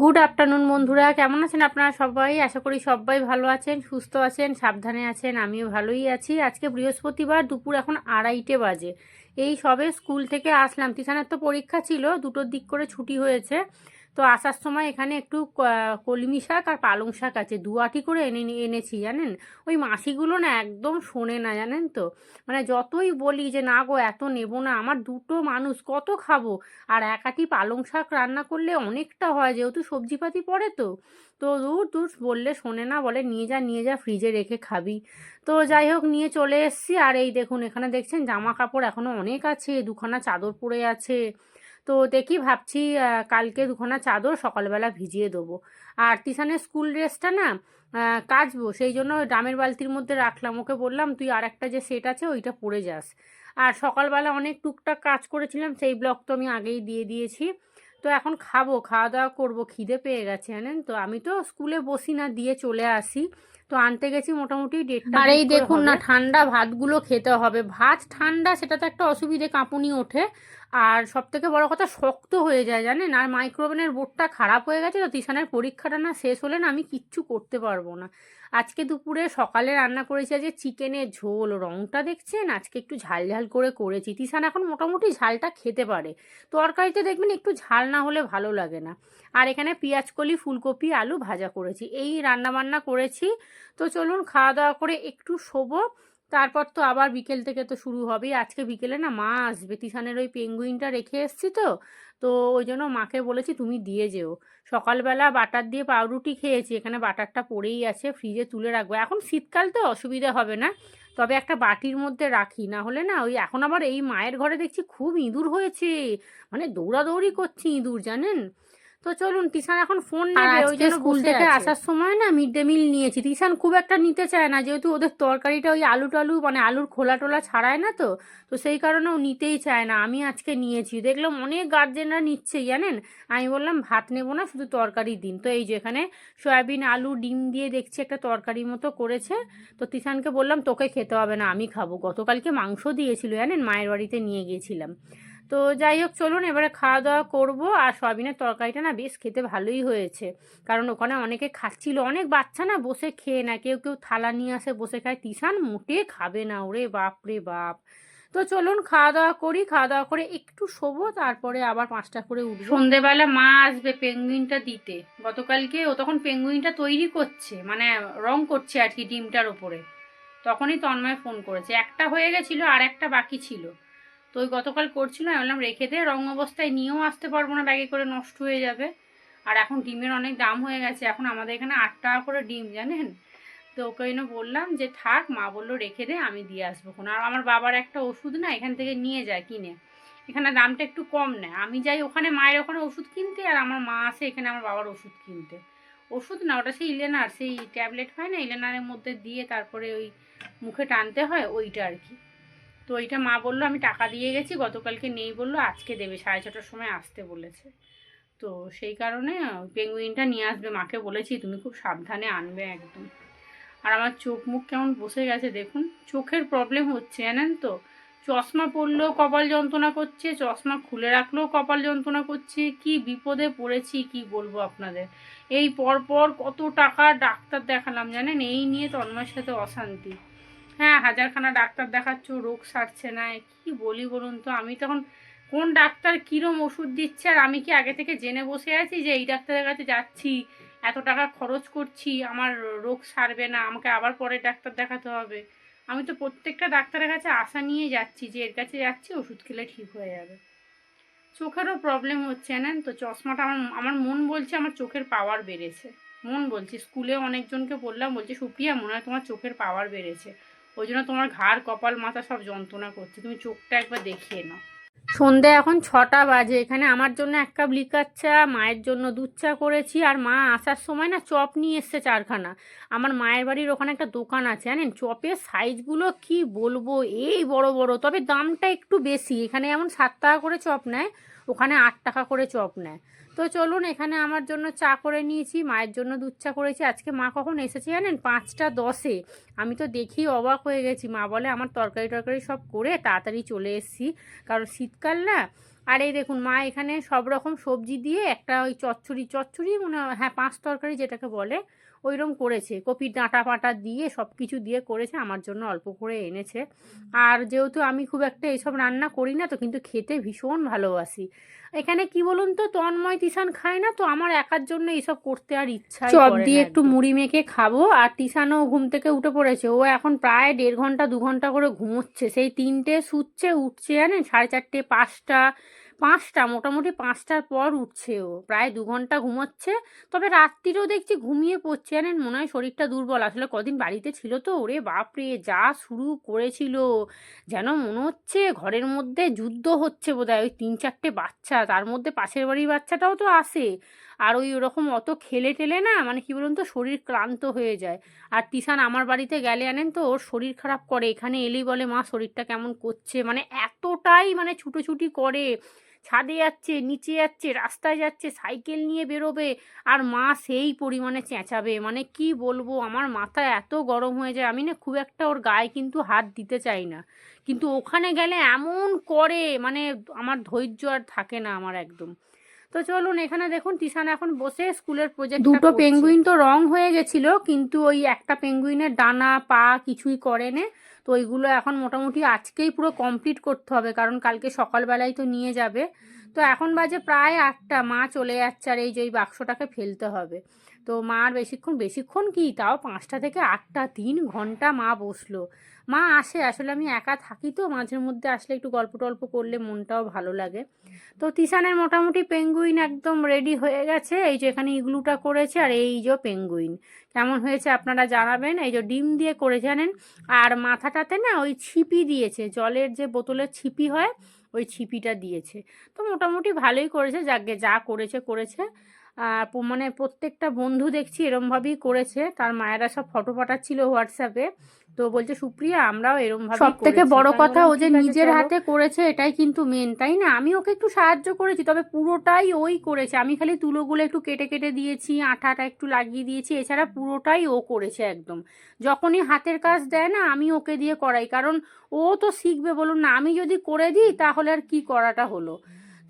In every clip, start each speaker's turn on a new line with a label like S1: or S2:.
S1: Good afternoon বন্ধুরা। কেমন আছেন আপনারা সবাই? আশা করি সবাই ভালো আছেন, সুস্থ আছেন, সাবধানে আছেন, আমিও ভালোই আছি। আজকে বৃহস্পতিবার দুপুর এখন আড়াইটে বাজে। এই সবে স্কুল থেকে আসলাম। টিশানের তো পরীক্ষা ছিল, দুটোর দিক করে ছুটি হয়েছে। তো আসার সময় এখানে একটু কলমি শাক আর পালং শাক আছে। দুয়াটি করে এনে এনেছি, জানেন? ওই মাসিগুলো না একদম শোনে না, জানেন তো? মানে যতই বলি যে, না গো, এত নেব না, আমার দুটো মানুষ, কত খাব? আর একাটি পালং শাক রান্না করলে অনেকটা হয়, যেহেতু সবজিপাতি পড়ে তো। তো দূর দূর বললে শোনে না, বলে নিয়ে যা নিয়ে যা, ফ্রিজে রেখে খাবি। তো যাই হোক, নিয়ে চলে এসছি। আর এই দেখুন, এখানে দেখছেন জামা কাপড় এখনও অনেক আছে, দুখানা চাদর পরে আছে। তো দেখি ভাবছি কালকে দুখানা চাদর সকালবেলা ভিজিয়ে দেবো। আর তিশানের স্কুল ড্রেসটা না কাচবো, সেই জন্য ওই ড্রামের বালতির মধ্যে রাখলাম। ওকে বললাম, তুই আর একটা যে সেট আছে ওইটা পরে যাস। আর সকালবেলা অনেক টুকটাক কাজ করেছিলাম, সেই ব্লগ তো আমি আগেই দিয়ে দিয়েছি। তো এখন খাব, খাওয়া দাওয়া করব, খিদে পেয়ে গেছে, জানেন? তো আমি তো স্কুলে বসি না, দিয়ে চলে আসি। তো আনতে গেছি মোটামুটি দেড়টা আর এই দেখুন না ঠান্ডা ভাতগুলো খেতে হবে। ভাত ঠান্ডা সেটা তো একটা অসুবিধে কাঁপুনি ওঠে। আর সব থেকে বড় কথা শক্ত হয়ে যায় জানেন? আর মাইক্রোওভেনের বোর্ডটা খারাপ হয়ে গেছে তো টিউশনের পরীক্ষাটা না শেষ হলে না আমি কিচ্ছু করতে পারব না। আজকে দুপুরে সকালে রান্না করেছি আজকে চিকেনের ঝোল। রংটা দেখছেন? আজকে একটু ঝাল ঝাল করে করেছি। তিসান এখন মোটামুটি ঝালটা খেতে পারে। তরকারিতে দেখবেন একটু ঝাল না হলে ভালো লাগে না। আর এখানে পেঁয়াজকলি, ফুলকপি, আলু ভাজা করেছি। এই রান্না বান্না করেছি। তো চলুন খাওয়া দাওয়া করে একটু শোবো। তারপর তো আবার বিকেল থেকে তো শুরু হবেই। আজকে বিকেলে না মা আসবে। তিশানের ওই পেঙ্গুইনটা রেখে এসছি তো। তো ওই জন্য মাকে বলেছি তুমি দিয়ে যেও। সকালবেলা বাটার দিয়ে পাউরুটি খেয়েছি। এখানে বাটারটা পড়েই আছে, ফ্রিজে তুলে রাখব। এখন শীতকাল তো, অসুবিধা হবে না। তবে একটা বাটির মধ্যে রাখি। না হলে না ওই এখন আবার এই মায়ের ঘরে দেখছি খুব ইঁদুর হয়েছে। মানে দৌড়াদৌড়ি করছি ইঁদুর, জানেন? তো চলুন তিশান এখন ফোন নেবে ওই জন্য স্কুল থেকে আসার সময় না মিড ডে মিল নিয়েছি। তিশান খুব একটা নিতে চায় না যেহেতু ওদের তরকারিটা ওই আলু টালু মানে আলুর খোলা টোলা ছাড়ায় না তো তো সেই কারণে ও নিতেই চায় না। আমি আজকে নিয়েছি। দেখলাম অনেক গার্জেনরা নিচ্ছে জানেন? আমি বললাম ভাত নেব না শুধু তরকারি দিন। তো এই যে এখানে সয়াবিন আলু ডিম দিয়ে দেখছি একটা তরকারি মতো করেছে। তো তিশানকে বললাম তোকে খেতে হবে না আমি খাব। গতকালকে মাংস দিয়েছিল জানেন? মায়ের বাড়িতে নিয়ে গিয়েছিলাম। তো যাই হোক, চলুন এবারে খাওয়া দাওয়া করব। আর সয়াবিনের তরকারিটা না বেশ খেতে ভালোই হয়েছে। কারণ ওখানে অনেকে খাচ্ছিল, অনেক বাচ্চা না বসে খেয়ে না কেউ কেউ থালা নিয়ে আসে, বসে খায়। তিশান মোটে খাবে না, ওরে বাপ রে বাপ। তো চলুন খাওয়া দাওয়া করি খাওয়া দাওয়া করে একটু শোবো, তারপরে আবার পাঁচটা করে উঠবো। সন্ধেবেলা মা আসবে পেঙ্গুইনটা দিতে। গতকালকে ও তখন পেঙ্গুইনটা তৈরি করছে মানে রং করছে আর কি ডিমটার ওপরে। তখনই তন্ময় ফোন করেছে। একটা হয়ে গেছিল আর একটা বাকি ছিল। ওই গতকাল করছিল, আমি বললাম, রেখে দে রং অবস্থায় নিয়েও আসতে পারব না, ব্যাগে করে নষ্ট হয়ে যাবে। আর এখন ডিমের অনেক দাম হয়ে গেছে, এখন আমাদের এখানে আট টাকা করে ডিম, জানেন? তো ওকে জন্য বললাম যে, থাক, মা বলল রেখে দে, আমি দিয়ে আসব কোনো আর আমার বাবার একটা ওষুধ না, এখান থেকে নিয়ে যায়, কিনে। এখানে দামটা একটু কম নেয়। আমি যাই ওখানে, মায়ের ওখানে ওষুধ কিনতে, আর আমার মা আসে এখানে আমার বাবার ওষুধ কিনতে। ওষুধ না, ওটা সেই ইলেনার সেই ট্যাবলেট হয় না ইলেনারের মধ্যে দিয়ে তারপরে ওই মুখে টানতে হয়, ওইটা আর কি। তো ওইটা মা বলল, আমি টাকা দিয়ে গেছি, গতকালকে নেই বলল, আজকে দেবে। সাড়ে ছটার সময় আসতে বলেছে। তো সেই কারণে পেঙ্গুইনটা নিয়ে আসবে। মাকে বলেছি, তুমি খুব সাবধানে আনবে একদম। আর আমার চোখ মুখ কেমন বসে গেছে, দেখুন। চোখের প্রবলেম হচ্ছে, জানেন তো? চশমা পরলেও কপাল যন্ত্রণা করছে, চশমা খুলে রাখলেও কপাল যন্ত্রণা করছে। কি বিপদে পড়েছি, কি বলব আপনাদের? এই পরপর কত টাকা ডাক্তার দেখালাম, জানেন? এই নিয়ে তন্ময়ের সাথে অশান্তি। হ্যাঁ হাজারখানা ডাক্তার দেখাচ্ছ, রোগ সারছে না কি বলি বলুন তো? আমি তখন কোন ডাক্তার কীরম ওষুধ দিচ্ছে আর আমি কি আগে থেকে জেনে বসে আছি যে এই ডাক্তারের কাছে যাচ্ছি, এত টাকা খরচ করছি, আমার রোগ সারবে না, আমাকে আবার পরে ডাক্তার দেখাতে হবে? আমি তো প্রত্যেকটা ডাক্তারের কাছে আশা নিয়ে যাচ্ছি যে এর কাছে যাচ্ছি, ওষুধ খেলে ঠিক হয়ে যাবে। চোখেরও প্রবলেম হচ্ছে, জানেন তো? চশমাটা আমার আমার মন বলছে আমার চোখের পাওয়ার বেড়েছে। মন বলছে স্কুলে অনেকজনকে বললাম, বলছে, সুপ্রিয়া, মনে হয় তোমার চোখের পাওয়ার বেড়েছে। ওই জন্য তোমার ঘাড়, কপাল, মাথা সব যন্ত্রণা করছে। তুমি চোখটা একবার দেখিয়ে নাও। সন্ধে এখন ছটা বাজে। এখানে আমার জন্য এক কাপ লিকার চা, মায়ের জন্য দুধ চা করেছি। আর মা আসার সময় না চপ নিয়ে এসছে চারখানা। আমার মায়ের বাড়ির ওখানে একটা দোকান আছে, জানেন? চপের সাইজগুলো কি বলব? এই বড় বড়। তবে দামটা একটু বেশি। এখানে এমন সাত টাকা করে চপ নেয়, ওখানে আট টাকা করে চপ নেয়। তো চলুন এখানে আমার জন্য চা করে নিয়েছি, মায়ের জন্য দুধ চা করেছি। আজকে মা কখন এসেছে জানেন? পাঁচটা দশে। আমি তো দেখি অবাক হয়ে গেছি। মা বলে, আমার তরকারি টরকারি সব করে তাড়াতাড়ি চলে এসেছি। কারণ শীতকাল না? আর এই দেখুন, মা এখানে সব রকম সবজি দিয়ে একটা ওই চচ্চড়ি চচ্চড়ি মনে হয় হ্যাঁ পাঁচ তরকারি যেটাকে বলে ওইরকম করেছে। কপির ডাঁটা পাটা দিয়ে সব কিছু দিয়ে করেছে আমার জন্য অল্প করে এনেছে। আর যেহেতু আমি খুব একটা এইসব রান্না করি না তো কিন্তু খেতে ভীষণ ভালোবাসি। এখানে কি বলুন তো তন্ময় তিসান খায় না? তো আমার একার জন্য এইসব করতে আর ইচ্ছা চপ দিয়ে একটু মুড়ি মেখে খাব আর তিসানও ঘুম থেকে উঠে পড়েছে। ও এখন প্রায় দেড় ঘণ্টা দু ঘণ্টা করে ঘুমোচ্ছে। সেই তিনটে শুচ্ছে উঠছে জানেন? সাড়ে চারটে পাঁচটা পাঁচটা, মোটামুটি পাঁচটার পর উঠছে ও। প্রায় দু ঘণ্টা ঘুমোচ্ছে, তবে রাত্রিরেও দেখছি ঘুমিয়ে পড়ছে। জানেন, মনে হয় শরীরটা দুর্বল। আসলে কদিন বাড়িতে ছিল তো, ওরে বাপরে, যা শুরু করেছিল। যেন মনে হচ্ছে ঘরের মধ্যে যুদ্ধ হচ্ছে বোধহয়। ওই তিন চারটে বাচ্চা, তার মধ্যে পাশের বাড়ির বাচ্চাটাও তো আসে। আর ওই ওরকম অত খেলে টেলে না মানে কি বলুন তো, শরীর ক্লান্ত হয়ে যায়। আর তিশান আমার বাড়িতে গেলে আনেন তো, ওর শরীর খারাপ করে। এখানে এলেই বলে, মা, শরীরটা কেমন করছে? মানে এতটাই মানে ছুটোছুটি করে। ছাদে যাচ্ছে, নিচে যাচ্ছে, রাস্তায় যাচ্ছে, সাইকেল নিয়ে বেরোবে আর মা সেই পরিমাণে চেঁচাবে। মানে কি বলব, আমার মাথা এত গরম হয়ে যায়, আমি না খুব একটা ওর গায়ে কিন্তু হাত দিতে চাই না। কিন্তু ওখানে গেলে এমন করে মানে আমার ধৈর্য আর থাকে না আমার একদম। তো চলুন এখানে দেখুন টিশান এখন বসে স্কুলের প্রজেক্ট দুটো পেঙ্গুইন তো রং হয়ে গেছিল কিন্তু ওই একটা পেঙ্গুইনের ডানা পা কিছুই করেনে। তো ওইগুলো এখন মোটামুটি আজকেই পুরো কমপ্লিট করতে হবে কারণ কালকে সকালবেলায় তো নিয়ে যাবে। তো এখন বাজে প্রায় আটটা মা চলে যাচ্ছে আর এই যে ওই বাক্সটাকে ফেলতে হবে। তো মা আর বেশিক্ষণ বেশিক্ষণ কি? তাও পাঁচটা থেকে আটটা, তিন ঘণ্টা মা বসল। মা আসে, আসলে আমি একা থাকি তো, মাঝের মধ্যে আসলে একটু গল্প টল্প করলে মনটাও ভালো লাগে। তো তিসানের মোটামুটি পেঙ্গুইন একদম রেডি হয়ে গেছে। এই যে এখানে ইগলুটা করেছে আর এই যে পেঙ্গুইন কেমন হয়েছে আপনারা জানাবেন? এই যে ডিম দিয়ে করে জানেন? আর মাথাটাতে না ওই ছিপি দিয়েছে, জলের যে বোতলের ছিপি হয়, ওই ছিপিটা দিয়েছে। তো মোটামুটি ভালোই করেছে, যাকে যা করেছে করেছে। মানে প্রত্যেকটা বন্ধু দেখছি এরমভাবেই করেছে। তার মায়েরা সব ফটো পাঠাচ্ছিল হোয়াটসঅ্যাপে তো বলছে সুপ্রিয়া আমরাও এরম ভাবে সব থেকে বড় কথা ও যে নিজের হাতে করেছে এটাই কিন্তু মেন তাই না? আমি ওকে একটু সাহায্য করেছি তবে পুরোটাই ওই করেছে। আমি খালি তুলোগুলো একটু কেটে কেটে দিয়েছি আঠাটা একটু লাগিয়ে দিয়েছি এছাড়া পুরোটাই ও করেছে একদম। যখনই হাতের কাজ দেয় না আমি ওকে দিয়ে করাই কারণ ও তো শিখবে বলুন না। আমি যদি করে দিই তাহলে আর কি করাটা হলো?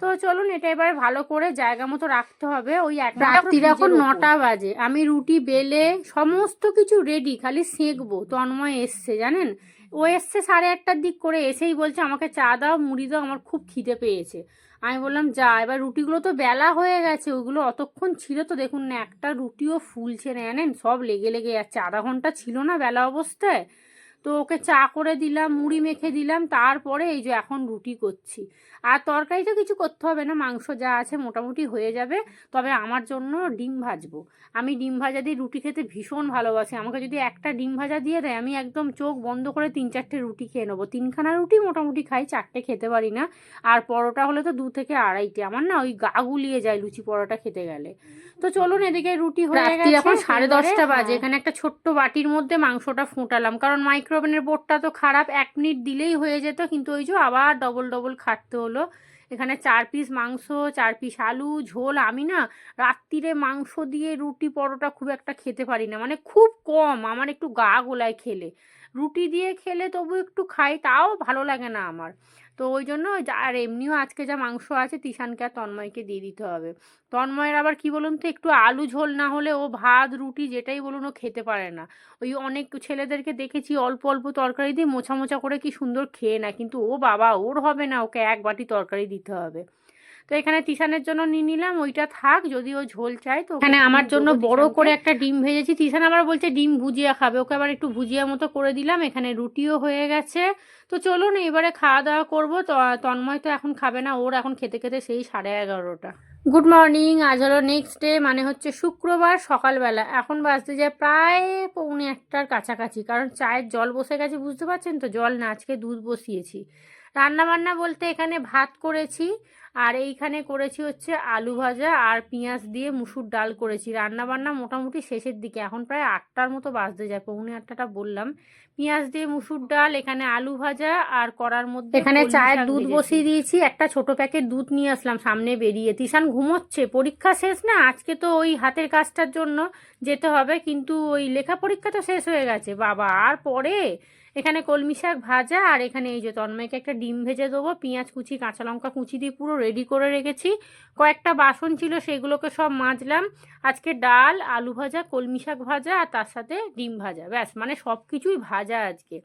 S1: তো চলুন এটা এবারে ভালো করে জায়গা মতো রাখতে হবে। ওই একটা রাত্রির এখন নটা বাজে। আমি রুটি বেলে সমস্ত কিছু রেডি খালি সেঁকবো। তন্ময় এসছে জানেন? ও এসছে সাড়ে আটটার দিক করে এসেই বলছে আমাকে চা দাও মুড়ি দাও আমার খুব খিদে পেয়েছে। আমি বললাম যা এবার রুটিগুলো তো বেলা হয়ে গেছে ওগুলো অতক্ষণ ছিল তো দেখুন না একটা রুটিও ফুলছে না জানেন? সব লেগে লেগে যাচ্ছে। আধা ঘণ্টা ছিল না বেলা অবস্থায়। তো ওকে চা করে দিলাম মুড়ি মেখে দিলাম তারপরে এই যে এখন রুটি করছি। আর তরকারি তো কিছু করতে হবে না মাংস যা আছে মোটামুটি হয়ে যাবে তবে আমার জন্য ডিম ভাজবো। আমি ডিম ভাজা দিয়ে রুটি খেতে ভীষণ ভালোবাসি আমাকে যদি একটা ডিম ভাজা দিয়ে দেয় আমি একদম চোখ বন্ধ করে তিন চারটে রুটি খেয়ে নেব। তিনখানা রুটি মোটামুটি খাই চারটে খেতে পারি না। আর পরোটা হলে তো দু থেকে আড়াইটে আমার না ওই গা গুলিয়ে যায় লুচি পরোটা খেতে গেলে। তো চলুন এদিকে রুটি হয়ে গেছে
S2: এখন সাড়ে দশটা বাজে।
S1: হ্যাঁ, এখানে একটা ছোট্ট বাটির মধ্যে মাংসটা ফুটালাম কারণ মাইক্রোওভেনের বোর্ডটা তো খারাপ, এক মিনিট দিলেই হয়ে যেত, কিন্তু ওই যে আবার ডবল ডবল খাটতে হলো। এখানে চার পিস মাংস, চার পিস আলু, ঝোল, আমি না রাত্রিরে মাংস দিয়ে রুটি পরোটা খুব একটা খেতে পারি না মানে খুব কম, আমার একটু গা গোলায় খেলে। রুটি দিয়ে খেলে তবু একটু খাই, তাও ভালো লাগে না আমার। তো ওই জন্য আর এমনিও আজকে যা মাংস আছে তিশানকে আর তন্ময়কে দিয়ে দিতে হবে। তন্ময়ের আবার কি বলুন তো, একটু আলু ঝোল না হলে ও ভাত, রুটি যেটাই বলুন ও খেতে পারে না। ওই অনেক ছেলেদেরকে দেখেছি অল্প অল্প তরকারি দিয়ে মোছা মোছা করে কি সুন্দর খেয়ে নেয়, কিন্তু ও বাবা ওর হবে না, ওকে এক বাটি তরকারি দিতে হবে। তো এখানে তিশানের জন্য নিয়ে নিলাম ওইটা থাক যদি ও ঝোল চায় তো এখানে আমার জন্য বড় করে একটা ডিম ভেজেছি। তিশান আবার বলছে ডিম ভুজিয়া খাবে ওকে আবার একটু ভুজিয়া মতো করে দিলাম এখানে রুটিও হয়ে গেছে। তো চলুন এবারে খাওয়া দাওয়া করব। তো তন্ময় তো এখন খাবে না ওর এখন খেতে খেতে সেই সাড়ে এগারোটা। গুড মর্নিং আজ হলো নেক্সট ডে মানে হচ্ছে শুক্রবার সকালবেলা। এখন বাজতে যায় প্রায় পৌনে একটার কাছাকাছি কারণ চায়ের জল বসে গেছে বুঝতে পারছেন তো? জল না আজকে দুধ বসিয়েছি। রান্না বান্না বলতে এখানে ভাত করেছি আর এইখানে করেছি হচ্ছে আলু ভাজা আর পেঁয়াজ দিয়ে মুসুর ডাল করেছি। রান্না বান্না মোটামুটি শেষের দিকে এখন প্রায় আটটার মতো বাজতে যায় পৌনে আটটাটা বললাম। পেঁয়াজ দিয়ে মুসুর ডাল এখানে আলু ভাজা আর করার মধ্যে এখানে চায়ের দুধ বসিয়ে দিয়েছি একটা ছোট প্যাকেট দুধ নিয়ে আসলাম সামনে বেরিয়ে। তিশান ঘুমোচ্ছে? পরীক্ষা শেষ না? আজকে তো ওই হাতের কাজটার জন্য যেতে হবে কিন্তু ওই লেখা পরীক্ষা তো শেষ হয়ে গেছে। বাবা আর পরে? এখানে কলমি শাক ভাজা আর এখানে এই যে তন্ময়কে একটা ডিম ভেজে দেবো, পেঁয়াজ কুচি, কাঁচা লঙ্কা কুচি দিয়ে পুরো রেডি করে রেখেছি। কয়েকটা বাসন ছিল, সেগুলোকে সব মাজলাম। আজকে ডাল, আলু ভাজা, কলমি শাক ভাজা আর তার সাথে ডিম ভাজা। ব্যাস মানে সব কিছুই ভাজা আজকে।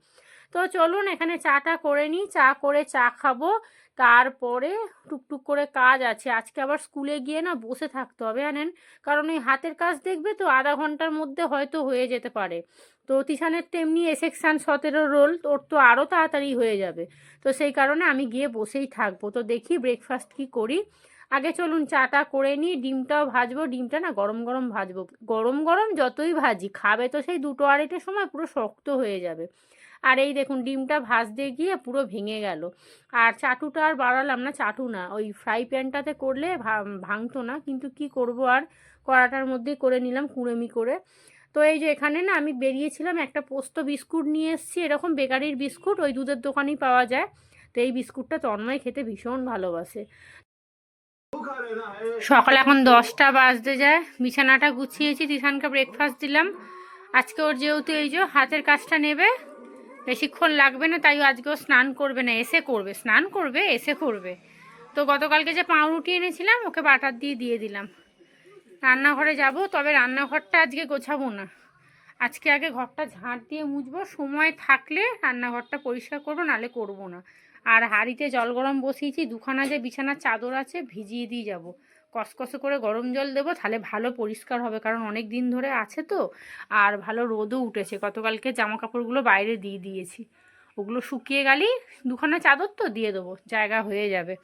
S1: তো চলুন, এখানে চাটা করে নিই। চা করে চা খাব। তারপরে টুকটুক করে কাজ আছে। আজকে আবার স্কুলে গিয়ে না বসে থাকতে হবে জানেন? কারণ ওই হাতের কাজ দেখবে তো আধা ঘণ্টার মধ্যে হয়তো হয়ে যেতে পারে। তো তিশানের তেমনি এ সেকশান সতেরো রোল তোর তো আরও তাড়াতাড়ি হয়ে যাবে। তো সেই কারণে আমি গিয়ে বসেই থাকব। তো দেখি ব্রেকফাস্ট কি করি। আগে চলুন চাটা করে নিই ডিমটাও ভাজবো। ডিমটা না গরম গরম ভাজবো। গরম গরম যতই ভাজি, খাবে তো সেই দুটো আড়াইটের সময় পুরো শক্ত হয়ে যাবে। আর এই দেখুন, ডিমটা ভাজতে গিয়ে পুরো ভেঙে গেল। আর চাটুটা আর বাড়ালাম না, চাটু না, ওই ফ্রাই প্যানটাতে করলে ভাঙতো না, কিন্তু কি করব আর, কড়াটার মধ্যেই করে নিলাম কুড়েমি করে। তো এই যে এখানে না, আমি বেরিয়েছিলাম একটা পোস্ত বিস্কুট নিয়ে এসেছি, এরকম বেকারির বিস্কুট, ওই দুধের দোকানেই পাওয়া যায়। তো এই বিস্কুটটা তন্ময় খেতে ভীষণ ভালোবাসে। সকাল এখন দশটা বাজতে যায়, বিছানাটা গুছিয়েছি তিশানকে ব্রেকফাস্ট দিলাম। আজকে ওর যেহেতু এই যে হাতের কাজটা নেবে বেশিক্ষণ লাগবে না, তাই আজকেও স্নান করবে না, এসে করবে, স্নান করবে, এসে করবে। তো গতকালকে যে পাউরুটি এনেছিলাম, ওকে বাটার দিয়ে দিয়ে দিলাম। রান্নাঘরে যাব, তবে রান্নাঘরটা আজকে গোছাবো না। আজকে আগে ঘরটা ঝাঁট দিয়ে মুছবো, সময় থাকলে রান্নাঘরটা পরিষ্কার করব নালে করব না। আর হাঁড়িতে জল গরম বসিয়েছি, দুখানা যে বিছানার চাদর আছে, ভিজিয়ে দিয়ে যাব। কসকসে করে গরম জল দেবো, তাহলে ভালো পরিষ্কার হবে। কারণ অনেক দিন ধরে আছে তো, আর ভালো রোদও উঠেছে। গতকালকে জামা কাপড়গুলো বাইরে দিয়ে দিয়েছি। ওগুলো শুকিয়ে গেলেই দুখানা চাদর তো দিয়ে দেবো, জায়গা হয়ে যাবে।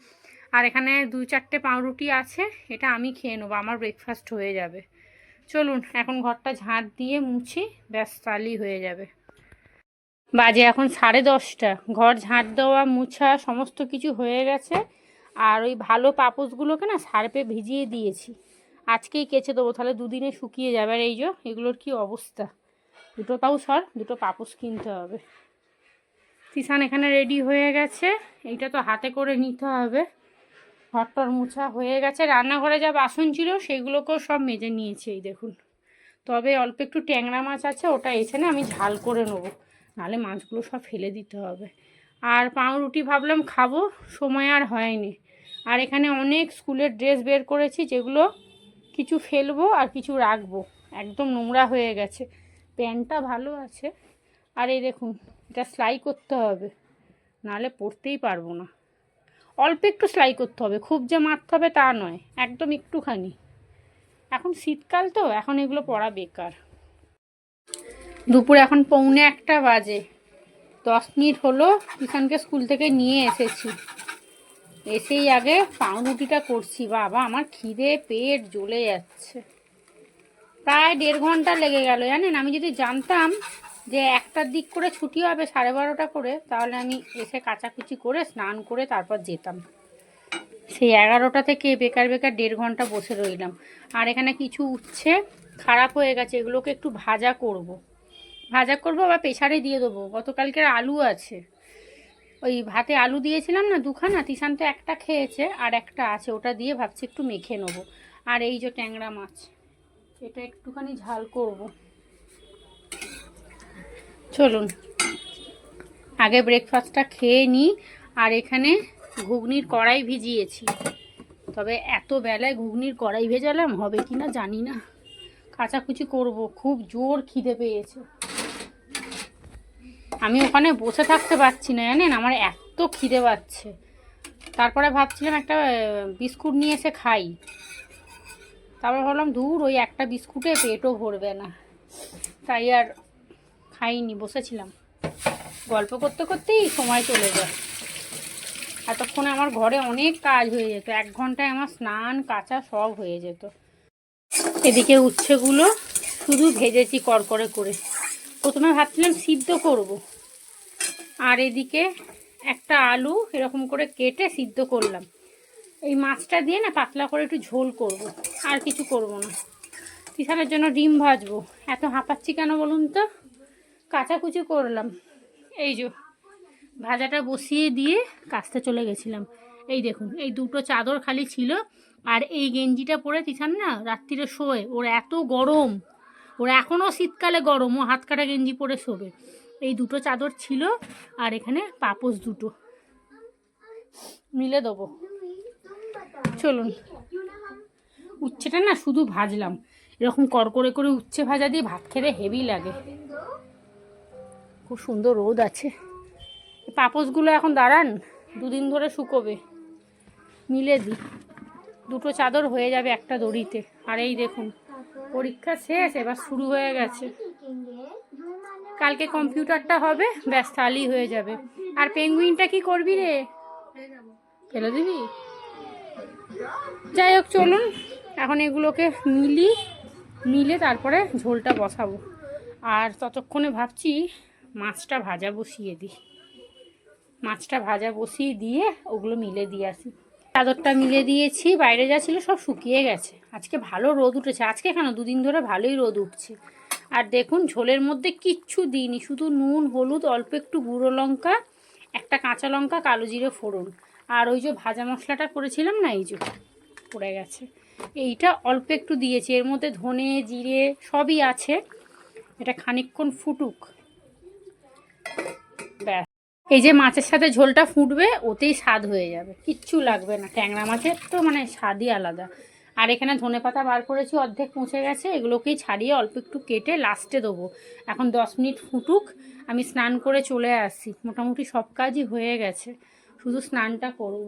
S1: আর এখানে দুই চারটে পাউরুটি আছে, এটা আমি খেয়ে নেব, আমার ব্রেকফাস্ট হয়ে যাবে। চলুন, এখন ঘরটা ঝাঁট দিয়ে মুছি, ব্যাস, তালি হয়ে যাবে। বাজে এখন সাড়ে দশটা। ঘর ঝাঁট দেওয়া, মুছা, সমস্ত কিছু হয়ে গেছে। আর ওই ভালো পাপোশগুলোকে না সার্পে ভিজিয়ে দিয়েছি। আজকেই কেচে দেবো, তাহলে দুদিনে শুকিয়ে যাবে। আর এই যে, এগুলোর কি অবস্থা? দুটো তাও সর, দুটো পাপোশ কিনতে হবে। তিসান এখানে রেডি হয়ে গেছে। এইটা তো হাতে করে নিতে হবে। ঘরটর মোছা হয়ে গেছে। রান্নাঘরে যা বাসন ছিল, সেগুলোকেও সব মেজে নিয়েছি এই দেখুন। তবে অল্প একটু ট্যাংরা মাছ আছে, ওটা এসে না আমি ঝাল করে নেব। নাহলে মাছগুলো সব ফেলে দিতে হবে। আর পাউরুটি ভাবলাম খাব, সময় আর হয়নি। আর এখানে অনেক স্কুলের ড্রেস বের করেছি যেগুলো কিছু ফেলব আর কিছু রাখব। একদম নোংরা হয়ে গেছে। প্যান্টটা ভালো আছে। আর এই দেখুন, এটা সেলাই করতে হবে। নাহলে পরতেই পারব না। অল্প একটু সেলাই করতে হবে। খুব যে মারতে হবে তা নয়, একদম একটুখানি। এখন শীতকাল তো, এখন এগুলো পরা বেকার। দুপুর এখন পৌনে একটা বাজে। দশ মিনিট হলো কিষানকে স্কুল থেকে নিয়ে এসেছি। এসেই আগে পাউরুটিটা করছি, বাবা। আমার খিদে পেট জ্বলে যাচ্ছে। প্রায় দেড় ঘণ্টা লেগে গেল, জানেন? আমি যদি জানতাম যে একটার দিক করে ছুটি হবে সাড়ে বারোটা করে, তাহলে আমি এসে কাচাকুচি করে, স্নান করে তারপর যেতাম। সেই এগারোটা থেকে বেকার বেকার দেড় ঘণ্টা বসে রইলাম। আর এখানে কিছু উচ্ছে খারাপ হয়ে গেছে, এগুলোকে একটু ভাজা করব। ভাজা করব আবার প্রেশারে দিয়ে দেবো। গতকালকের আলু আছে। ওই ভাতে আলু দিয়েছিলাম না দুখানা তিসান তো একটা খেয়েছে আর একটা আছে, ওটা দিয়ে ভাবছি একটু মেখে নেব। আর এই যে ট্যাংরা মাছ, এটা একটুখানি ঝাল করব। চলুন, আগে ব্রেকফাস্টটা খেয়ে নিই আর এখানে ঘুগনির কড়াই ভিজিয়েছি। তবে এত বেলায় ঘুগনির কড়াই ভেজালাম, হবে কি না জানি না। কাচাকুচি করব, খুব জোর খিদে পেয়েছে। আমি ওখানে বসে থাকতে পারছি না, জানেন? আমার এত খিদে পাচ্ছে। তারপরে ভাবছিলাম একটা বিস্কুট নিয়ে এসে খাই। তারপর ভাবলাম, দূর, ওই একটা বিস্কুটে পেটও ভরবে না। তাই আর খাইনি, বসেছিলাম। গল্প করতে করতেই সময় চলে যায়। এতক্ষণে আমার ঘরে অনেক কাজ হয়ে যেত। এক ঘন্টায় আমার স্নান, কাচা সব হয়ে যেত। এদিকে উচ্ছেগুলো শুধু ভেজেছি করকরে করে। প্রথমে ভাবছিলাম সিদ্ধ করব। আর এদিকে একটা আলু এরকম করে কেটে সিদ্ধ করলাম। এই মাছটা দিয়ে না পাতলা করে একটু ঝোল করব। আর কিছু করব না। তিসানের জন্য ডিম ভাজবো। এত হাঁপাচ্ছি কেন বলুন তো? কাচাকুচি করলাম। এই যে ভাজাটা বসিয়ে দিয়ে কাচতে চলে গেছিলাম। এই দেখুন, এই দুটো চাদর খালি ছিল। আর এই গেঞ্জিটা পরে তিসান না রাত্রিরে শোয়। ওর এত গরম। ওর এখনও শীতকালে গরম, ও হাত কাটা গেঞ্জি পরে শোবে। এই দুটো চাদর ছিল আর এখানে পাপোস দুটো। মিলে দেবো। চলুন। উচ্ছেটা না শুধু ভাজলাম। এরকম করকরে করে উচ্ছে ভাজা দিয়ে ভাত খেতে হেভি লাগে। খুব সুন্দর রোদ আছে। পাপোসগুলো এখন দাঁড়ান, দুদিন ধরে শুকোবে। মিলে দিই দুটো চাদর হয়ে যাবে একটা দড়িতে। আর এই দেখুন পরীক্ষা শেষ, এবার শুরু হয়ে গেছে। কালকে কম্পিউটারটা হবে, ব্যাস তাহলেই হয়ে যাবে। আর পেঙ্গুইনটা কি করবি রে? ফেলে দিবি? যাই হোক, চলুন, এখন এগুলোকে মিলি, মিলে তারপরে ঝোলটা বসাবো। আর ততক্ষণে ভাবছি মাছটা ভাজা বসিয়ে দিই। মাছটা ভাজা বসিয়ে দিয়ে ওগুলো মিলে দিয়ে আসি। চাদরটা মিলে দিয়েছি, বাইরে যা ছিল সব শুকিয়ে গেছে। আজকে ভালো রোদ উঠেছে। আজকে কেন? দুদিন ধরে ভালোই রোদ উঠছে। আর দেখুন, ঝোলের মধ্যে কিচ্ছু দিইনি। শুধু নুন, হলুদ, অল্প একটু গুঁড়ো লঙ্কা, একটা কাঁচা লঙ্কা, কালো জিরে ফোড়ন। আর ওই যে ভাজা মশলাটা করেছিলাম না, এই যে পড়ে গেছে। এইটা অল্প একটু দিয়েছি। এর মধ্যে ধনে, জিরে সবই আছে। এটা খানিকক্ষণ ফুটুক। এই যে মাছের সাথে ঝোলটা ফুটবে, ওতেই স্বাদ হয়ে যাবে। কিচ্ছু লাগবে না। ট্যাংরা মাছের তো মানে স্বাদই আলাদা। আর এখানে ধনে পাতা বার করেছি, অর্ধেক পৌঁছে গেছে। এগুলোকেই ছাড়িয়ে অল্প একটু কেটে লাস্টে দেবো। এখন দশ মিনিট ফুটুক, আমি স্নান করে চলে আসি। মোটামুটি সব কাজই হয়ে গেছে। শুধু স্নানটা করব।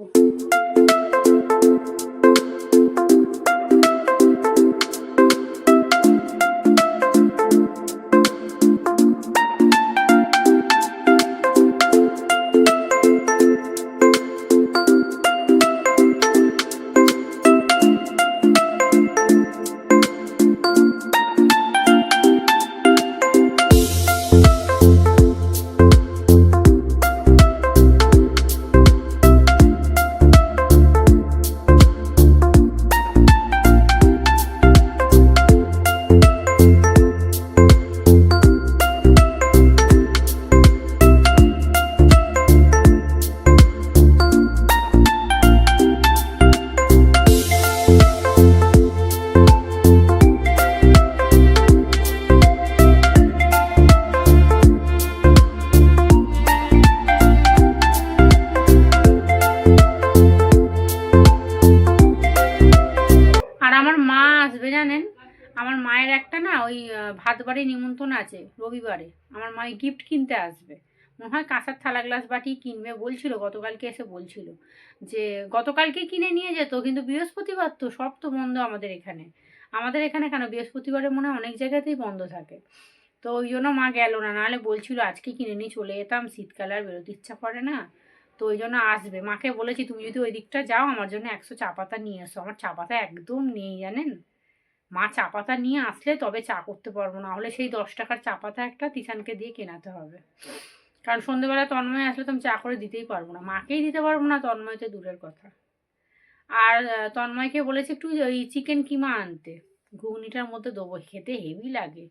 S1: আমার মায়ের একটা না ওই ভাত বাড়ি নিমন্ত্রণ আছে রবিবারে। আমার মায়ের গিফট কিনতে আসবে। মনে হয় কাঁসার থালা গ্লাস বাটি কিনবে বলছিল, গতকালকে এসে বলছিল যে, গতকালকে কিনে নিয়ে যেত, কিন্তু বৃহস্পতিবার তো, সব তো বন্ধ আমাদের এখানে। আমাদের এখানে কেন? বৃহস্পতিবারে মনে হয় অনেক জায়গাতেই বন্ধ থাকে। তো ওই জন্য মা গেল না, নাহলে বলছিল আজকে কিনে নিয়ে চলে যেতাম, শীতকালে আর বেরোতে ইচ্ছা করে না। তো ওই জন্য আসবে। মাকে বলেছি, তুমি যদি ওই দিকটা যাও, আমার জন্য একশো চা পাতা নিয়ে এসো। আমার চা পাতা একদম নেই, জানেন? মা চা পাতা নিয়ে আসলে তবে চা করতে পারব না। হলে সেই দশ টাকার চা পাতা একটা তিসানকে দিয়ে কেনাতে হবে। কারণ সন্ধ্যেবেলা তন্ময় আসলে তো আমি চা করে দিতেই পারব না। মাকেই দিতে পারব না, তন্ময় তো দূরের কথা। আর তন্ময়কে বলেছি একটু ওই চিকেন কিমা আনতে। ঘুগনিটার মধ্যে দেবো। খেতে হেভি লাগে।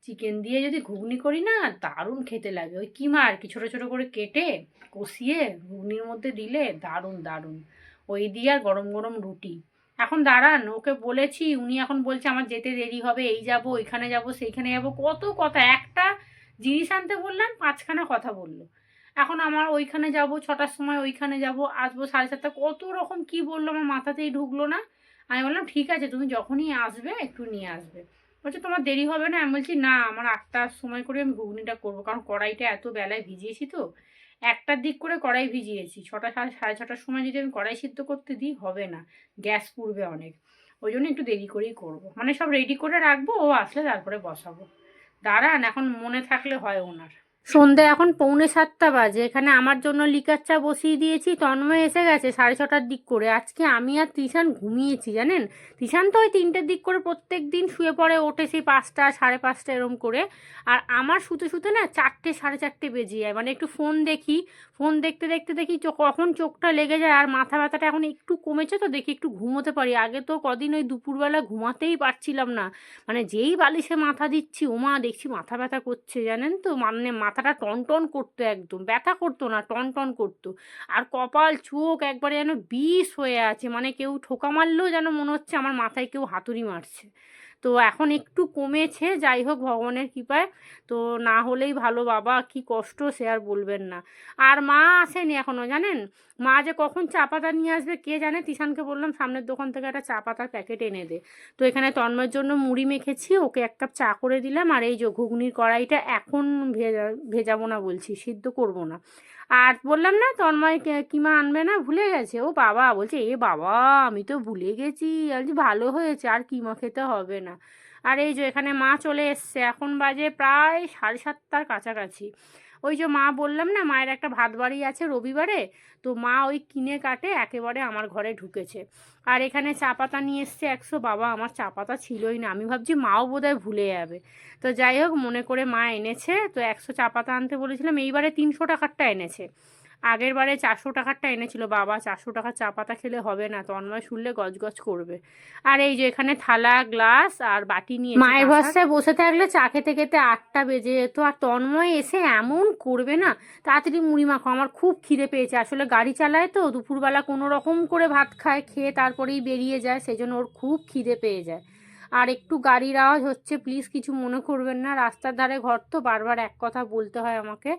S1: চিকেন দিয়ে যদি ঘুগনি করি না, দারুণ খেতে লাগে। ওই কিমা আর কি, ছোটো ছোটো করে কেটে, কষিয়ে ঘুগনির মধ্যে দিলে দারুণ দারুণ। ওই দিয়ে আর গরম গরম রুটি। এখন দাঁড়ান, ওকে বলেছি, উনি এখন বলছে আমার যেতে দেরি হবে, এই যাব, ওইখানে যাব, সেইখানে যাব, কত কথা, একটা জিনিস আনতে বললাম, পাঁচখানা কথা বলল। এখন আমার ওইখানে যাব, ছটার সময় ওইখানে যাব, আসব সাড়ে সাতটা, কত রকম কি বলল আমার মাথাতেই ঢুকলো না। আমি বললাম, ঠিক আছে, তুমি যখনই আসবে, একটু নিয়ে আসবে। বলছে, তোমার দেরি হবে না? আমি বলছি, না, আমার আটটার সময় করে আমি ঘুগনিটা করব, কারণ কড়াইটা এত বেলায় ভিজিয়েছি তো। একটার দিক করে কড়াই ভিজিয়েছি। ছটা সাড়ে সাড়ে ছটার সময় যদি আমি কড়াই সিদ্ধ করতে দিই, হবে না। গ্যাস পুড়বে অনেক। ওই জন্য একটু দেরি করেই করব। মানে সব রেডি করে রাখব, ও আসলে তারপরে বসাবো। দাঁড়ান, এখন মনে থাকলে হয় ওনার। সন্ধে এখন পৌনে সাতটা বাজে, এখানে আমার জন্য লিকার চা বসিয়ে দিয়েছি, তন্ময় এসে গেছে সাড়ে ছটার দিক করে। আজকে আমি আর তিশান ঘুমিয়েছি, জানেন? তিশান তো ওই তিনটের দিক করে প্রত্যেক দিন শুয়ে পড়ে, ওঠে সেই পাঁচটা, সাড়ে পাঁচটা এরম করে। আর আমার শুতে শুতে না চারটে, সাড়ে চারটে বেজে যায়। মানে একটু ফোন দেখি ফোন দেখতে দেখতে দেখি চো- কখন চোখটা লেগে যায় আর মাথা ব্যথাটা এখন একটু কমেছে তো দেখি একটু ঘুমোতে পারি। আগে তো কদিন ওই দুপুরবেলা ঘুমাতেই পারছিলাম না। মানে যেই বালিশে মাথা দিচ্ছি, ওমা দেখছি মাথা ব্যথা করছে, জানেন তো? মানে মাথাটা টন টন করতো একদম, ব্যথা করতো না, টন টন করতো। আর কপাল, চোখ একবারে যেন বিষ হয়ে আছে মানে কেউ ঠোকা মারলেও যেন মনে হচ্ছে আমার মাথায় কেউ হাতুড়ি মারছে। তো এখন একটু কমেছে, যাই হোক ভগবানের কৃপায়। তো না হলেই ভালো, বাবা কি কষ্ট, সে আর বলবেন না। আর মা আসেনি এখনও জানেন? মা যে কখন চা পাতা নিয়ে আসবে, কে জানে? তিশানকে বললাম, সামনের দোকান থেকে একটা চা পাতার প্যাকেট এনে দে। তো এখানে তন্ময়ের জন্য মুড়ি মেখেছি, ওকে এক কাপ চা করে দিলাম। আর এই যে ঘুগনির কড়াইটা এখন ভেজা, ভেজাবো না বলছি, সিদ্ধ করব না। আর বললাম না তন্ময় কিমা আনবে না? ভুলে গেছে। ও বাবা, বলছে, এ বাবা, আমি তো ভুলে গেছি। বলছি ভালো হয়েছে, আর কিমা খেতে হবে না। আর এই যে এখানে মা চলে এসছে। এখন বাজে প্রায় সাড়ে সাতটার কাছাকাছি। ওই যে মা বললাম না, মায়ের একটা ভাত বাড়ি আছে রবিবারে, তো মা ওই কিনে কাটে, একেবারে আমার ঘরে ঢুকেছে। আর এখানে চা পাতা নিয়ে এসছে একশো, বাবা আমার চা পাতা ছিলই না, আমি ভাবছি মাও বোধহয় ভুলে যাবে। তো যাই হোক, মনে করে মা এনেছে, তো একশো চা পাতা আনতে বলেছিলাম, এইবারে তিনশো টাকারটা এনেছে। আগের বারে চারশো টাকারটা এনেছিল বাবা চারশো টাকার চা পাতা খেলে হবে না তন্ময় শুনলে গজগজ করবে। আর এই যে এখানে থালা গ্লাস আর বাটি নিয়ে মায়ের ভরসায় বসে থাকলে চা খেতে খেতে আটটা বেজে যেত আর তন্ময় এসে এমন করবে না তাড়াতাড়ি মুড়ি মাখো আমার খুব খিদে পেয়েছে। আসলে গাড়ি চালায় তো দুপুরবেলা কোনো রকম করে ভাত খায় খেয়ে তারপরেই বেরিয়ে যায় সেই জন্য ওর খুব খিদে পেয়ে যায়। আর একটু গাড়ির আওয়াজ হচ্ছে প্লিজ কিছু মনে করবেন না রাস্তার ধারে ঘর তো বারবার এক কথা বলতে হয় আমাকে।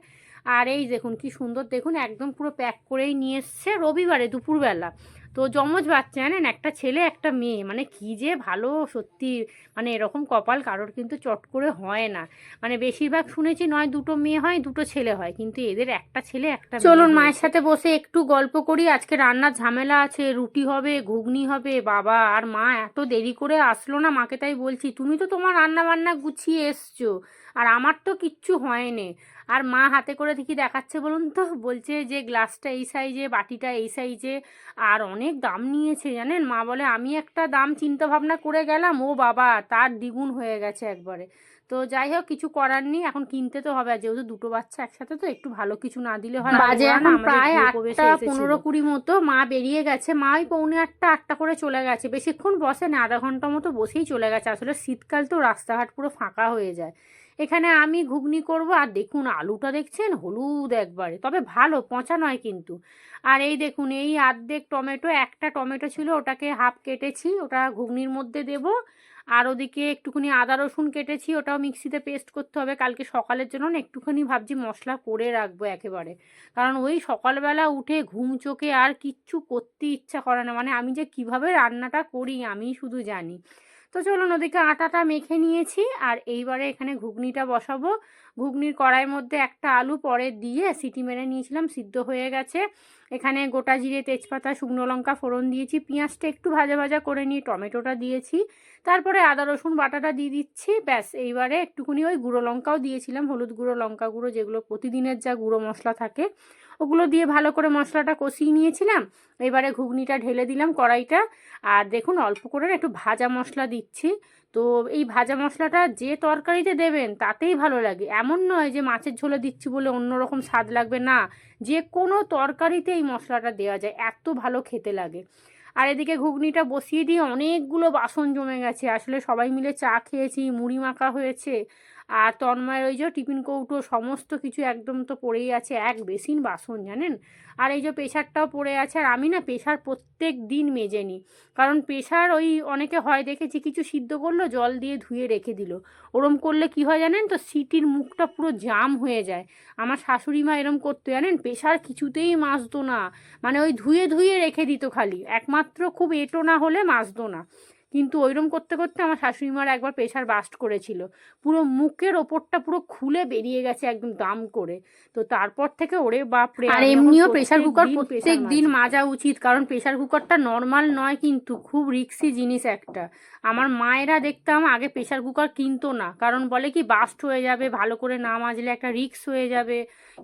S1: আর এই দেখুন কি সুন্দর দেখুন একদম পুরো প্যাক করেই নিয়ে এসছে রবিবারে দুপুরবেলা। তো যমজ বাচ্চা জানেন? একটা ছেলে একটা মেয়ে মানে কি যে ভালো সত্যি মানে এরকম কপাল কারোর কিন্তু চট করে হয় না। মানে বেশিরভাগ শুনেছি নয় দুটো মেয়ে হয় দুটো ছেলে হয় কিন্তু এদের একটা ছেলে একটা চলুন মায়ের সাথে বসে একটু গল্প করি। আজকে রান্নার ঝামেলা আছে রুটি হবে ঘুগনি হবে বাবা আর মা এত দেরি করে আসলো না মাকে তাই বলছি তুমি তো তোমার রান্না বান্না গুছিয়ে এসছো আর আমার তো কিচ্ছু হয়নি। আর মা হাতে করে দেখি দেখাচ্ছে বলুন তো? বলছে যে গ্লাসটা এই সাইজে বাটিটা এই সাইজে আর অনেক দাম নিয়েছে জানেন? মা বলে আমি একটা দাম চিন্তা ভাবনা করে গেলাম ও বাবা তার দ্বিগুণ হয়ে গেছে একবারে। তো যাই হোক কিছু করার নেই এখন কিনতে তো হবে যেহেতু দুটো বাচ্চা একসাথে তো একটু ভালো কিছু না দিলে হয় না।
S2: বাজে এখন প্রায় আটটা পনেরো
S1: কুড়ি মতো মা বেরিয়ে গেছে। মা ওই পৌনে আটটা আটটা করে চলে গেছে। বেশিক্ষণ বসে না আধা ঘণ্টা মতো বসেই চলে গেছে। আসলে শীতকাল তো রাস্তাঘাট পুরো ফাঁকা হয়ে যায়। এখানে আমি ঘুগনি করব, আর দেখুন আলুটা দেখছেন? হলুদ একবারে। তবে ভালো, পচা নয় কিন্তু। আর এই দেখুন, এই আর্ধেক টমেটো, একটা টমেটো ছিল, ওটাকে হাফ কেটেছি, ওটা ঘুগনির মধ্যে দেব। আর ওদিকে একটুখানি আদা রসুন কেটেছি, ওটাও মিক্সিতে পেস্ট করতে হবে। কালকে সকালের জন্য একটুখানি ভাবছি মশলা করে রাখব একেবারে। কারণ ওই সকালবেলা উঠে ঘুম চোখে আর কিচ্ছু করতে ইচ্ছা করে না। মানে আমি যে কীভাবে রান্নাটা করি আমি শুধু জানি। তো চলুন ওদিকে আটাটা মেখে নিয়েছি আর এইবারে এখানে ঘুগনিটা বসাবো। ঘুগনির কড়াইয়ের মধ্যে একটা আলু পরে দিয়ে সিটি মেরে নিয়েছিলাম, সিদ্ধ হয়ে গেছে। এখানে গোটা জিরে, তেজপাতা, শুকনো লঙ্কা, ফোড়ন দিয়েছি, পেঁয়াজটা একটু ভাজা ভাজা করে নিয়ে টমেটোটা দিয়েছি। তারপরে আদা, রসুন, বাটাটা দিয়ে দিচ্ছি, ব্যাস। এইবারে একটুখানি ওই গুঁড়ো লঙ্কাও দিয়েছিলাম, হলুদ গুঁড়ো, লঙ্কা গুঁড়ো, যেগুলো প্রতিদিনের যা গুঁড়ো মশলা থাকে। ওগুলো দিয়ে ভালো করে মশলাটা কষিয়ে নিয়েছিলাম। এবারে ঘুগনিটা ঢেলে দিলাম কড়াইটা। আর দেখুন, অল্প করে একটু ভাজা মশলা দিচ্ছি। তো এই ভাজা মশলাটা যে তরকারিতে দেবেন, তাতেই ভালো লাগে। এমন নয় যে মাছের ঝোলে দিচ্ছি বলে অন্যরকম স্বাদ লাগবে না। যে কোনো তরকারিতে এই মশলাটা দেওয়া যায়, এত ভালো খেতে লাগে। আর এদিকে ঘুগনিটা বসিয়ে দিয়ে অনেকগুলো বাসন জমে গেছে। আসলে সবাই মিলে চা খেয়েছি, মুড়ি মাখা হয়েছে। আর তন্ময়ের ওই যে টিফিন কৌটো সমস্ত কিছু একদম তো পড়েই আছে, এক বেসিন বাসন, জানেন? আর এই যে প্রেশারটাও পড়ে আছে, আর আমি না প্রেশার প্রত্যেক দিন মেজে নিই কারণ প্রেশার ওই অনেকে হয় দেখেছি, কিছু সিদ্ধ করল, জল দিয়ে ধুয়ে রেখে দিল। ওরম করলে কি হয় জানেন তো, সিটির মুখটা পুরো জাম হয়ে যায়। আমার শাশুড়ি মা এরম করতো, জানেন? প্রেশার কিছুতেই মাজতো না। মানে ওই ধুয়ে ধুয়ে রেখে দিত খালি। একমাত্র খুব এটো না হলে মাজতো না। কিন্তু ওইরকম করতে করতে আমার শাশুড়ি মার একবার প্রেশার বাস্ট করেছিল। পুরো মুখের ওপরটা পুরো খুলে বেরিয়ে গেছে একদম দাম করে। তো তারপর থেকে ওরে বাপরে
S2: আর এমনিও প্রেসার
S1: প্রত্যেক
S2: কুকার প্রত্যেক
S1: দিন মাজা। উচিত কারণ প্রেশার কুকারটা নর্মাল নয় কিন্তু খুব রিক্সি জিনিস একটা। আমার মায়েরা দেখতাম আগে প্রেশার কুকার কিনতো না কারণ বলে কি বাস্ট হয়ে যাবে ভালো করে না মাজলে একটা রিক্স হয়ে যাবে।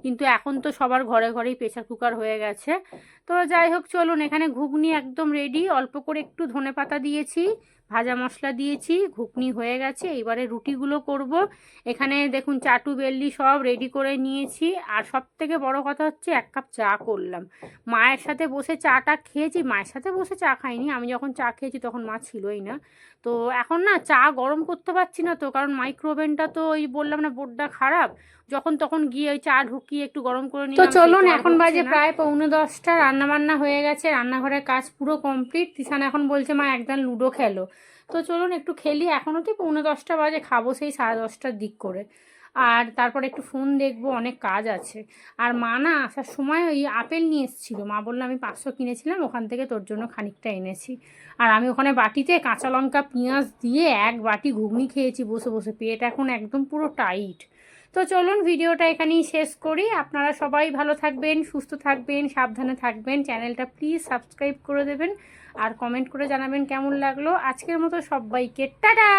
S1: কিন্তু এখন তো সবার ঘরে ঘরেই প্রেশার কুকার হয়ে গেছে। তো যাই হোক, চলুন, এখানে ঘুগনি একদম রেডি অল্প করে একটু ধনে পাতা দিয়েছি, ভাজা মশলা দিয়েছি, ঘুগনি হয়ে গেছে। এবারে রুটিগুলো করব। এখানে দেখুন, চাটু বেল্লি সব রেডি করে নিয়েছি। আর সব থেকে বড় কথা হচ্ছে, এক কাপ চা করলাম। মায়ের সাথে বসে চাটা খেয়েছি। মায়ের সাথে বসে চা খাইনি। আমি যখন চা খেয়েছি, তখন মা ছিলই না। তো এখন না, চা গরম করতে পারছি না তো, কারণ মাইক্রোওভেনটা তো ওই বললাম না বোর্ডটা খারাপ। যখন তখন গিয়ে ওই চা ঢুকিয়ে একটু গরম করে
S2: নিই
S1: তো
S2: চলুন এখন বাজে প্রায় পৌনে দশটা রান্না বান্না হয়ে গেছে রান্নাঘরের কাজ পুরো কমপ্লিট। তিশান এখন বলছে মা একদম লুডো খেলো।
S1: তো চলুন একটু খেলি এখনও কি পৌনে দশটা বাজে খাব সেই সাড়ে দশটার দিক করে। আর তারপর একটু ফোন দেখব অনেক কাজ আছে। আর মা না আসার সময় ওই আপেল নিয়ে এসেছিল। মা বলল আমি পাঁচশো কিনেছিলাম ওখান থেকে তোর জন্য খানিকটা এনেছি। আর আমি ওখানে বাটিতে কাঁচা লঙ্কা পেঁয়াজ দিয়ে এক বাটি ঘুগনি খেয়েছি বসে বসে। পেট এখন একদম পুরো টাইট তো চলুন ভিডিওটা এখানেই শেষ করি। আপনারা সবাই ভালো থাকবেন, সুস্থ থাকবেন, সাবধানে থাকবেন। চ্যানেলটা প্লিজ সাবস্ক্রাইব করে দেবেন আর কমেন্ট করে জানাবেন কেমন লাগল। আজকের মতো সবাইকে, টাটা!